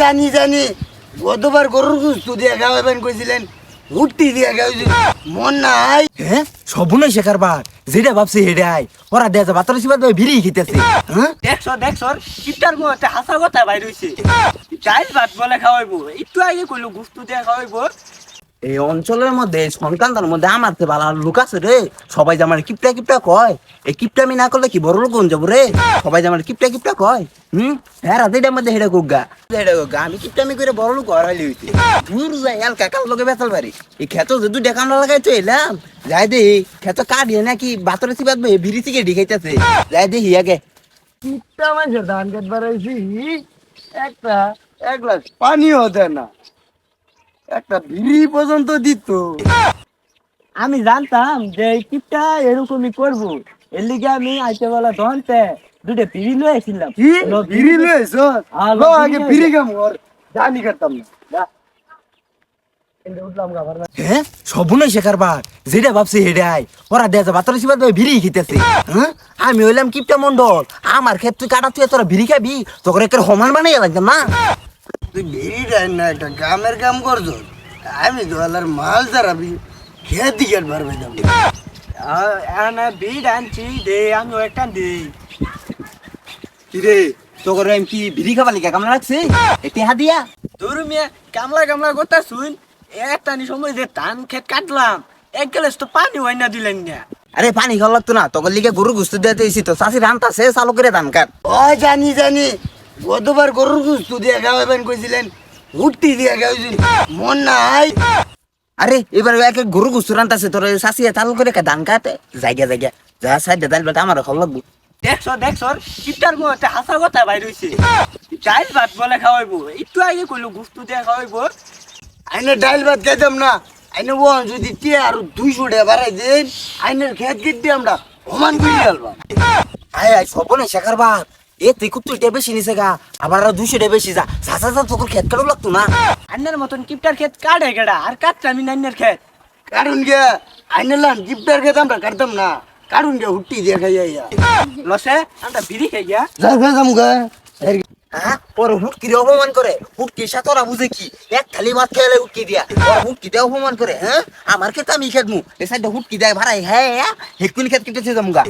জানি জানি। গতবার গরুর গুস্তু দিয়ে খাওয়াবেন কইছিলেন উঠতি দিয়ে খাওয়াইছি মন নাই হ্যাঁ। সবুনই শেখার বার যেটা ভাবছি হেডাই ওরা দেয়া যা বাতর সিবাদ ভিড়ি খেতেছে। দেখছ দেখছ কিপটার মধ্যে হাসা কথা বাইর হইছে। চাইল ভাত বলে খাওয়াইবো একটু আগে কইলো গুস্তু দিয়ে খাওয়াইবো। এই অঞ্চলের মধ্যে সন্তানদের মধ্যে আমার তো ভালো লোক আছে রে। সবাই যে আমার কিপটা কিপটা কয়। এই কিপটা আমি না করলে কি বড় লোক যাব রে? সবাই যে আমার কিপটা কিপটা কয়। হুম? হ্যাঁ রাতের মধ্যে হেডা গুগা হেডা গুগা আমি কিপটা আমি করে বড় লোক হরাইলি হইতে দূর যাই এল কাকাল লোকে বেতাল পারি এই ক্ষেত যদি দেখাম না লাগাই তো এলাম যাই দে ক্ষেত কাটিয়ে নাকি বাতরে সিবাদ ভিড়ি থেকে ঢিকাইতেছে যাই দে হিয়াগে কিপটা মাঝে ধান কাট বাড়াইছি একটা, এক গ্লাস পানিও দেয় না। একটা বিড়ি পর্যন্ত দিত। আমি জানতাম যে এই কিপটা এরকমই করব। এর লিগে আমি আইতে বেলা ধনতে দুটো পিড়ি লয়ে আসছিলাম কি? বিড়ি লয়েছ হ্যাঁ, লো আগে। বিড়ি কাম কর জানি করতাম না। হ্যাঁ? সবুনই শেখার বার যেটা ভাবছি হেডাই ওরা দেয়া বাতর সিবাদ ভিড়ি খিতেছে। হ্যাঁ? আমি হইলাম কিপটা মন্ডল। আমার ক্ষেত্রে কাটা তুই তোরা ভিড়ি খাবি তোকে একটা সমান বানাই লাগতাম না। তুই বিড়ি না একটা কামের কাম করছ? আমি তো মাল খেয়ে পারবে না বিড আনছি দে আমি একটা দিই। কিরে তোকে আমি কি খাবার লিখা কামনা রাখছি? তোর মেয়ে কামলা কামলা কথা শুন। একটা নি সময় যে ধান খেত কাটলাম এক গ্লাস তো পানি হয় না দিলেন না। আরে পানি খাওয়া লাগতো না তোকে লিখে গরু গুস্তু দিয়ে দিয়েছি তো চাষি রান্তাছে চালু করে ধান কাট। ও জানি জানি। গতবার গরুর গুস্তু দিয়ে খাওয়াবেন কইছিলেন উঠতি দিয়ে খাওয়াইছি মন নাই। আরে, এবার এক গরু গুস্তু রান্তাছে তোর চাষি চালু করে ধান কাটে? জায়গা জায়গা। যা সাইড দাইল বেটা আমার খাওয়া লাগবো। দেখছ দেখছ কিপটার মধ্যে হাসা কথা বাইর হইছে। চাইল ভাত বলে খাওয়াইবো। একটু আগে কইলো গুস্তু দিয়ে খাওয়াইবো। আইনে ডাইল ভাত খাইতাম না। আইনে ও যদি টিয়া আর দুইশো টাকা বাড়াই দেন, আইনের খেত কিনতে আমরা সমান করে গেলবা আয় আয় সবনে শেখার বাদ এ তুই কুত্তু টে বেশি নিছে গা। আবার দুশো টে বেশি যা। চাচা যা তোর খেত কাটো লাগতো না। আন্নার মতন কিপটার ক্ষেত কাটে গেড়া। আর কাটছে আমি নান্নার ক্ষেত। কারণ গে। আইনে লান গিফটার খেত আমরা কাটতাম না। কারণ গে হুট্টি দিয়ে খাইয়া লসে আমরা বিড়ি খাই গিয়া। যা খাইতাম গে। হ্যাঁ? ওর হুটকি দিয়ে অপমান করে। হুটকি সাথে ওরা বুঝে কি? এক থালি ভাত খেলে হুটকি দিয়া। ওর হুটকি দিয়ে অপমান করে হ্যাঁ? আমার ক্ষেত আমি খেতমু। এ সাইডে হুটকি দেয় ভাড়াই হ্যাঁ? হেকুনি খেত কেটেছে যামু গা।